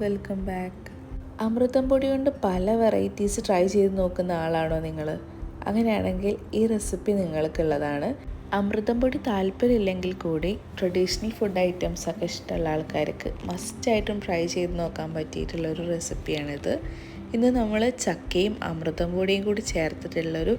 Welcome back. അമൃതം പൊടി കൊണ്ട് പല വെറൈറ്റീസ് ട്രൈ ചെയ്ത് നോക്കുന്ന ആളാണോ നിങ്ങൾ അങ്ങനെയാണെങ്കിൽ ഈ റെസിപ്പി നിങ്ങൾക്കുള്ളതാണ്. അമൃതം പൊടി താല്പര്യമില്ലെങ്കിൽ കൂടി ട്രഡീഷണൽ ഫുഡ് ഐറ്റംസ് ഒക്കെ ഇഷ്ടമുള്ള ആൾക്കാർക്ക് മസ്റ്റായിട്ടും ട്രൈ ചെയ്ത് നോക്കാൻ പറ്റിയിട്ടുള്ള ഒരു റെസിപ്പിയാണിത്. ഇന്ന് നമ്മൾ ചക്കയും അമൃതം പൊടിയും കൂടി ചേർത്തിട്ടുള്ളൊരു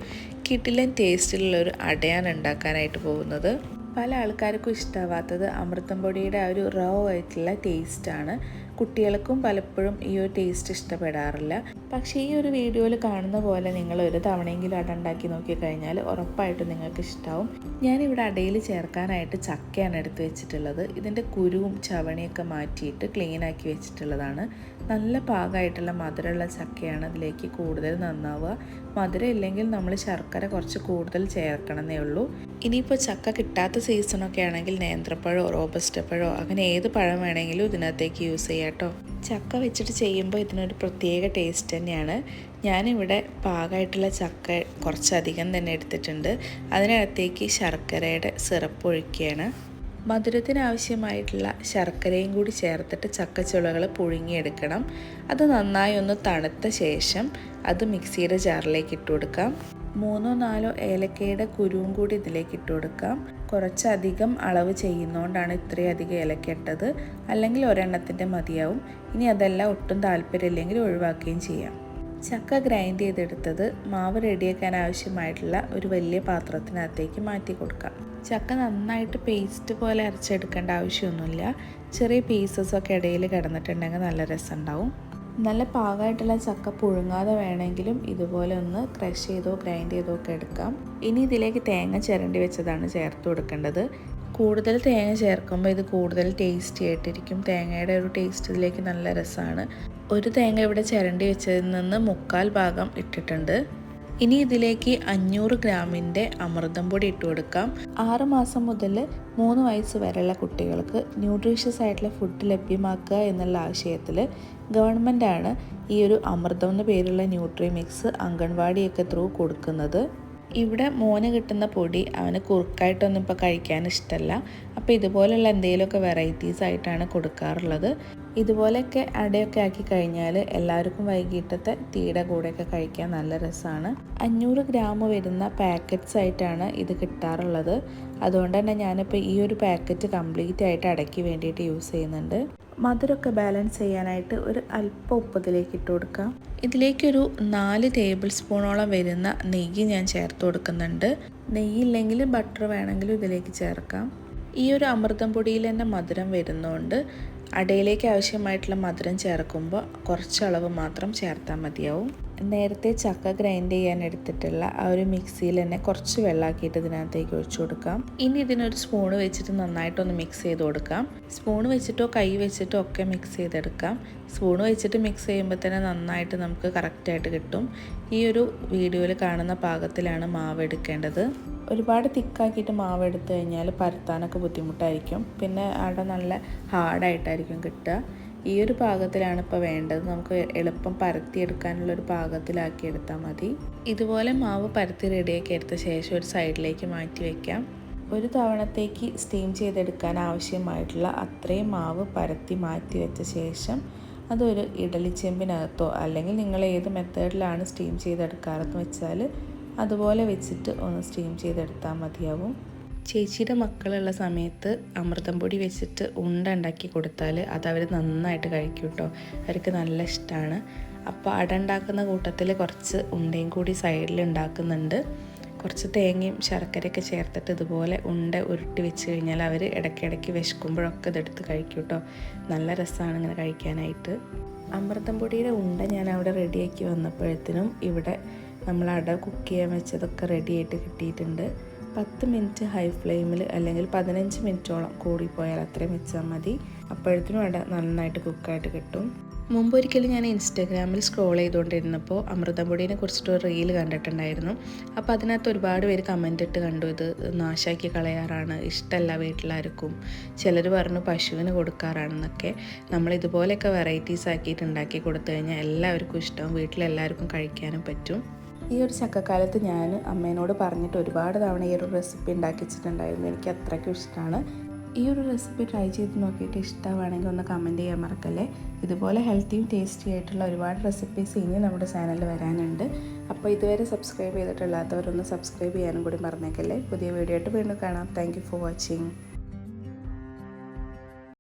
കിട്ടിലൻ ടേസ്റ്റിലുള്ളൊരു അടയാണ് ഉണ്ടാക്കാനായിട്ട് പോകുന്നത്. പല ആൾക്കാർക്കും ഇഷ്ടമാവാത്തത് അമൃതം പൊടിയുടെ ആ ഒരു റോ ആയിട്ടുള്ള ടേസ്റ്റാണ് കുട്ടികൾക്കും പലപ്പോഴും ഈ ഒരു ടേസ്റ്റ് ഇഷ്ടപ്പെടാറില്ല. പക്ഷേ ഈ ഒരു വീഡിയോയിൽ കാണുന്ന പോലെ നിങ്ങൾ ഒരു തവണയെങ്കിലും അട ഉണ്ടാക്കി നോക്കിക്കഴിഞ്ഞാൽ ഉറപ്പായിട്ടും നിങ്ങൾക്ക് ഇഷ്ടമാവും ഞാനിവിടെ അടയിൽ ചേർക്കാനായിട്ട് ചക്കയാണ് എടുത്ത് വെച്ചിട്ടുള്ളത്. ഇതിന്റെ കുരുവും ചവണിയൊക്കെ മാറ്റിയിട്ട് ക്ലീൻ ആക്കി വെച്ചിട്ടുള്ളതാണ്. നല്ല പാകമായിട്ടുള്ള മധുരമുള്ള ചക്കയാണ് അതിലേക്ക് കൂടുതൽ നന്നാവുക. മധുരം ഇല്ലെങ്കിൽ നമ്മൾ ശർക്കര കുറച്ച് കൂടുതൽ ചേർക്കണമെന്നേ ഉള്ളൂ. ഇനിയിപ്പോൾ ചക്ക കിട്ടാത്ത സീസണൊക്കെ ആണെങ്കിൽ നേന്ത്രപ്പഴമോ റോബസ്റ്റപ്പഴമോ അങ്ങനെ ഏത് പഴം വേണമെങ്കിലും ഇതിനകത്തേക്ക് യൂസ് ചെയ്യാം ചക്ക വെച്ചിട്ട് ചെയ്യുമ്പോൾ ഇതിനൊരു പ്രത്യേക ടേസ്റ്റ് തന്നെയാണ്. ഞാനിവിടെ പാകമായിട്ടുള്ള ചക്ക കുറച്ചധികം തന്നെ എടുത്തിട്ടുണ്ട്. അതിനകത്തേക്ക് ശർക്കരയുടെ സിറപ്പ് ഒഴിക്കുകയാണ്. മധുരത്തിന് ആവശ്യമായിട്ടുള്ള ശർക്കരയും കൂടി ചേർത്തിട്ട് ചക്കച്ചുളകൾ പുഴുങ്ങിയെടുക്കണം. അത് നന്നായി ഒന്ന് തണുത്ത ശേഷം അത് മിക്സിയുടെ ജാറിലേക്ക് ഇട്ട് കൊടുക്കാം. മൂന്നോ നാലോ ഏലക്കയുടെ കുരുവും കൂടി ഇതിലേക്ക് ഇട്ട് കൊടുക്കാം. കുറച്ചധികം അളവ് ചെയ്യുന്നതുകൊണ്ടാണ് ഇത്രയധികം അധികം ഏലക്ക ഇട്ടത്. അല്ലെങ്കിൽ ഒരെണ്ണത്തിന്റെ മതിയാവും. ഇനി അതെല്ലാം ഒട്ടും താല്പര്യമില്ലെങ്കിൽ ഒഴിവാക്കുകയും ചെയ്യാം. ചക്ക ഗ്രൈൻഡ് ചെയ്തെടുത്തത് മാവ് റെഡിയാക്കാൻ ആവശ്യമായിട്ടുള്ള ഒരു വലിയ പാത്രത്തിനകത്തേക്ക് മാറ്റി കൊടുക്കാം. ചക്ക നന്നായിട്ട് പേസ്റ്റ് പോലെ അരച്ചെടുക്കേണ്ട ആവശ്യമൊന്നുമില്ല. ചെറിയ പീസസൊക്കെ ഇടയിൽ കിടന്നിട്ടുണ്ടെങ്കിൽ നല്ല രസമുണ്ടാവും. നല്ല പാകമായിട്ടുള്ള ചക്ക പുഴുങ്ങാതെ വേണമെങ്കിലും ഇതുപോലെ ഒന്ന് ക്രഷ് ചെയ്തോ ഗ്രൈൻഡ് ചെയ്തോ ഒക്കെ എടുക്കാം. ഇനി ഇതിലേക്ക് തേങ്ങ ചിരണ്ടി വെച്ചതാണ് ചേർത്ത് കൊടുക്കേണ്ടത്. കൂടുതൽ തേങ്ങ ചേർക്കുമ്പോൾ ഇത് കൂടുതൽ ടേസ്റ്റി ആയിട്ടിരിക്കും. തേങ്ങയുടെ ഒരു ടേസ്റ്റ് ഇതിലേക്ക് നല്ല രസമാണ്. ഒരു തേങ്ങ ഇവിടെ ചിരണ്ടി വെച്ചതിൽ നിന്ന് മുക്കാൽ ഭാഗം ഇട്ടിട്ടുണ്ട്. ഇനി ഇതിലേക്ക് അഞ്ഞൂറ് ഗ്രാമിന്റെ അമൃതം പൊടി ഇട്ട് കൊടുക്കാം. ആറ് മാസം മുതൽ മൂന്ന് വയസ്സ് വരെയുള്ള കുട്ടികൾക്ക് ന്യൂട്രീഷ്യസ് ആയിട്ടുള്ള ഫുഡ് ലഭ്യമാക്കുക എന്നുള്ള ആശയത്തിൽ ഗവൺമെന്റാണ് ഈ ഒരു അമൃതം എന്ന പേരുള്ള ന്യൂട്രി മിക്സ് അംഗൻവാടിയൊക്കെ ത്രൂ കൊടുക്കുന്നത്. ഇവിടെ മോന് കിട്ടുന്ന പൊടി അവന് കുറുക്കായിട്ടൊന്നും ഇപ്പോൾ കഴിക്കാൻ ഇഷ്ടമല്ല. അപ്പോൾ ഇതുപോലുള്ള എന്തെങ്കിലുമൊക്കെ വെറൈറ്റീസ് ആയിട്ടാണ് കൊടുക്കാറുള്ളത്. ഇതുപോലെയൊക്കെ അടയൊക്കെ ആക്കി കഴിഞ്ഞാൽ എല്ലാവർക്കും വൈകിട്ടത്തെ തീയുടെ കൂടെയൊക്കെ കഴിക്കാൻ നല്ല രസമാണ്. അഞ്ഞൂറ് ഗ്രാം വരുന്ന പാക്കറ്റ്സ് ആയിട്ടാണ് ഇത് കിട്ടാറുള്ളത്. അതുകൊണ്ട് തന്നെ ഞാനിപ്പോൾ ഈ ഒരു പാക്കറ്റ് കംപ്ലീറ്റ് ആയിട്ട് അടയ്ക്ക് വേണ്ടിയിട്ട് യൂസ് ചെയ്യുന്നുണ്ട്. മധുരമൊക്കെ ബാലൻസ് ചെയ്യാനായിട്ട് ഒരു അല്പം ഉപ്പതിലേക്ക് ഇട്ട് കൊടുക്കാം. ഇതിലേക്കൊരു നാല് ടേബിൾ സ്പൂണോളം വരുന്ന നെയ്യ് ഞാൻ ചേർത്ത് കൊടുക്കുന്നുണ്ട്. നെയ്യില്ലെങ്കിൽ ബട്ടർ വേണമെങ്കിലും ഇതിലേക്ക് ചേർക്കാം. ഈ ഒരു അമൃതം പൊടിയിൽ തന്നെ മധുരം വരുന്നതുകൊണ്ട് അടയിലേക്ക് ആവശ്യമായിട്ടുള്ള മധുരം ചേർക്കുമ്പോൾ കുറച്ചളവ് മാത്രം ചേർത്താൽ മതിയാവും. നേരത്തെ ചക്ക ഗ്രൈൻഡ് ചെയ്യാൻ എടുത്തിട്ടുള്ള ആ ഒരു മിക്സിയിൽ തന്നെ കുറച്ച് വെള്ളമാക്കിയിട്ട് ഇതിനകത്തേക്ക് ഒഴിച്ചു കൊടുക്കാം. ഇനി ഇതിനൊരു സ്പൂണ് വെച്ചിട്ട് നന്നായിട്ടൊന്ന് മിക്സ് ചെയ്ത് കൊടുക്കാം. സ്പൂൺ വെച്ചിട്ടോ കൈ വെച്ചിട്ടോ ഒക്കെ മിക്സ് ചെയ്തെടുക്കാം. സ്പൂൺ വെച്ചിട്ട് മിക്സ് ചെയ്യുമ്പോൾ തന്നെ നന്നായിട്ട് നമുക്ക് കറക്റ്റായിട്ട് കിട്ടും. ഈ ഒരു വീഡിയോയിൽ കാണുന്ന പാകത്തിലാണ് മാവ് എടുക്കേണ്ടത്. ഒരുപാട് തിക്കാക്കിയിട്ട് മാവ് എടുത്തു കഴിഞ്ഞാൽ പരത്താനൊക്കെ ബുദ്ധിമുട്ടായിരിക്കും. പിന്നെ അവിടെ നല്ല ഹാർഡായിട്ടായിരിക്കും കിട്ടുക. ഈ ഒരു പാകത്തിലാണ് ഇപ്പോൾ വേണ്ടത്. നമുക്ക് എളുപ്പം പരത്തിയെടുക്കാനുള്ള ഒരു പാകത്തിലാക്കി എടുത്താൽ മതി. ഇതുപോലെ മാവ് പരത്തി റെഡിയാക്കി എടുത്ത ശേഷം ഒരു സൈഡിലേക്ക് മാറ്റി വയ്ക്കാം ഒരു തവണത്തേക്ക് സ്റ്റീം ചെയ്തെടുക്കാൻ ആവശ്യമായിട്ടുള്ള അത്രയും മാവ് പരത്തി മാറ്റി വെച്ച ശേഷം അതൊരു ഇഡലിച്ചെമ്പിനകത്തോ അല്ലെങ്കിൽ നിങ്ങൾ ഏത് മെത്തേഡിലാണ് സ്റ്റീം ചെയ്തെടുക്കാറെന്ന് വെച്ചാൽ അതുപോലെ വെച്ചിട്ട് ഒന്ന് സ്റ്റീം ചെയ്തെടുത്താൽ മതിയാവും. ചേച്ചിയുടെ മക്കളുള്ള സമയത്ത് അമൃതം പൊടി വെച്ചിട്ട് ഉണ്ട ഉണ്ടാക്കി കൊടുത്താൽ അത് അവർ നന്നായിട്ട് കഴിക്കും കേട്ടോ അവർക്ക് നല്ല ഇഷ്ടമാണ് അപ്പോൾ അട ഉണ്ടാക്കുന്ന കൂട്ടത്തിൽ കുറച്ച് ഉണ്ടയും കൂടി സൈഡിൽ ഉണ്ടാക്കുന്നുണ്ട്. കുറച്ച് തേങ്ങയും ശർക്കരയൊക്കെ ചേർത്തിട്ട് ഇതുപോലെ ഉണ്ട ഉരുട്ടി വെച്ച് കഴിഞ്ഞാൽ അവർ ഇടയ്ക്കിടയ്ക്ക് വിശക്കുമ്പോഴൊക്കെ ഇതെടുത്ത് കഴിക്കും കേട്ടോ നല്ല രസമാണ് ഇങ്ങനെ കഴിക്കാനായിട്ട്. അമൃതം പൊടിയുടെ ഉണ്ട ഞാൻ അവിടെ റെഡിയാക്കി വന്നപ്പോഴത്തേനും ഇവിടെ നമ്മൾ അട കുക്ക് ചെയ്യാൻ വെച്ചതൊക്കെ റെഡിയായിട്ട് കിട്ടിയിട്ടുണ്ട്. പത്ത് മിനിറ്റ് ഹൈ ഫ്ലെയിമിൽ അല്ലെങ്കിൽ പതിനഞ്ച് മിനിറ്റോളം കൂടിപ്പോയാൽ അത്രയും വെച്ചാൽ മതി. അപ്പോഴത്തിനും അവിടെ നന്നായിട്ട് കുക്കായിട്ട് കിട്ടും. മുമ്പ് ഒരിക്കലും ഞാൻ ഇൻസ്റ്റാഗ്രാമിൽ സ്ക്രോൾ ചെയ്തുകൊണ്ടിരുന്നപ്പോൾ അമൃതം പൊടിയെ കുറിച്ചിട്ട് റീൽ കണ്ടിട്ടുണ്ടായിരുന്നു. അപ്പോൾ അതിനകത്ത് ഒരുപാട് പേര് കമന്റ് ഇട്ട് കണ്ടു ഇത് നാശാക്കി കളയാറാണ് ഇഷ്ടമല്ല വീട്ടിലാർക്കും. ചിലർ പറഞ്ഞു പശുവിന് കൊടുക്കാറാണെന്നൊക്കെ. നമ്മൾ ഇതുപോലെയൊക്കെ വെറൈറ്റീസ് ആക്കിയിട്ട് ഉണ്ടാക്കി കൊടുത്തു കഴിഞ്ഞാൽ എല്ലാവർക്കും ഇഷ്ടം വീട്ടിലെല്ലാവർക്കും കഴിക്കാനും പറ്റും. ഈ ഒരു ചക്കക്കാലത്ത് ഞാൻ അമ്മേനോട് പറഞ്ഞിട്ട് ഒരുപാട് തവണ ഈ ഒരു റെസിപ്പി ഉണ്ടാക്കിച്ചിട്ടുണ്ടായിരുന്നു എനിക്ക് അത്രയ്ക്കും ഇഷ്ടമാണ്. ഈ ഒരു റെസിപ്പി ട്രൈ ചെയ്ത് നോക്കിയിട്ട് ഇഷ്ടമാണെങ്കിൽ ഒന്ന് കമന്റ് ചെയ്യാൻ മറക്കല്ലേ? ഇതുപോലെ ഹെൽത്തിയും ടേസ്റ്റി ആയിട്ടുള്ള ഒരുപാട് റെസിപ്പീസ് ഇനി നമ്മുടെ ചാനലിൽ വരാനുണ്ട്. അപ്പോൾ ഇതുവരെ സബ്സ്ക്രൈബ് ചെയ്തിട്ടില്ലാത്തവരൊന്ന് സബ്സ്ക്രൈബ് ചെയ്യാനും കൂടി മറന്നേക്കല്ലേ? പുതിയ വീഡിയോ ആയിട്ട് വീണ്ടും കാണാം. Thank for watching